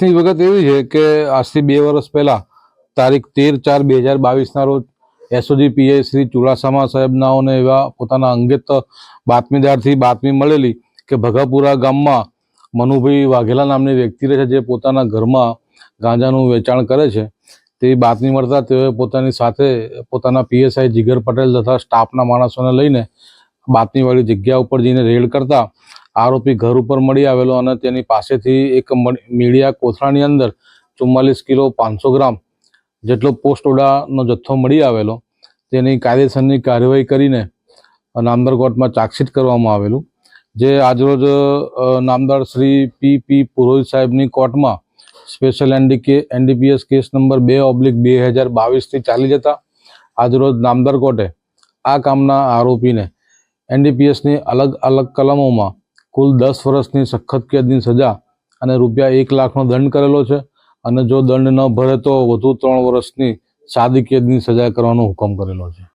ની વખત એવી છે કે આજથી બે વર્ષ પહેલા, તારીખ તેર ચાર બે હજાર બાવીસના રોજ એસઓજી પીઆઈ શ્રી ચુડાસામા સાહેબનાઓને એવા પોતાના અંગેત બાતમીદારથી બાતમી મળેલી કે ભગાપુરા ગામમાં મનુભાઈ વાઘેલા નામની વ્યક્તિ રહે છે જે પોતાના ઘરમાં ગાંજાનું વેચાણ કરે છે. તેવી બાતમી મળતા તેઓએ પોતાની સાથે પોતાના પીએસઆઈ જીગર પટેલ તથા સ્ટાફના માણસોને લઈને બાતમીવાળી જગ્યા ઉપર જઈને રેડ કરતા આરોપી ઘર ઉપર મળી આવેલો અને તેની પાસેથી એક મીડિયા કોથળાની અંદર ચુમ્માલીસ કિલો પાંચસો ગ્રામ જેટલો પોસ્ટ ઓડાનો જથ્થો મળી આવેલો. તેની કાયદેસરની કાર્યવાહી કરીને નામદાર કોર્ટમાં ચાર્જશીટ કરવામાં આવેલું. જે આજરોજ નામદાર શ્રી પી પી પુરોહિત સાહેબની કોર્ટમાં special NDK NDPS case number બે ઓબ્લિક બે હજાર બાવીસથી ચાલી જતા આજરોજ નામદાર કોર્ટે આ કામના આરોપીને એનડીપીએસની અલગ અલગ કલમોમાં કુલ દસ વર્ષની સખત કેદની સજા અને રૂપિયા એક લાખનો દંડ કરેલો છે. અને જો દંડ ન ભરે તો વધુ ત્રણ વર્ષની સાદી કેદની સજા કરવાનો હુકમ કરેલો છે.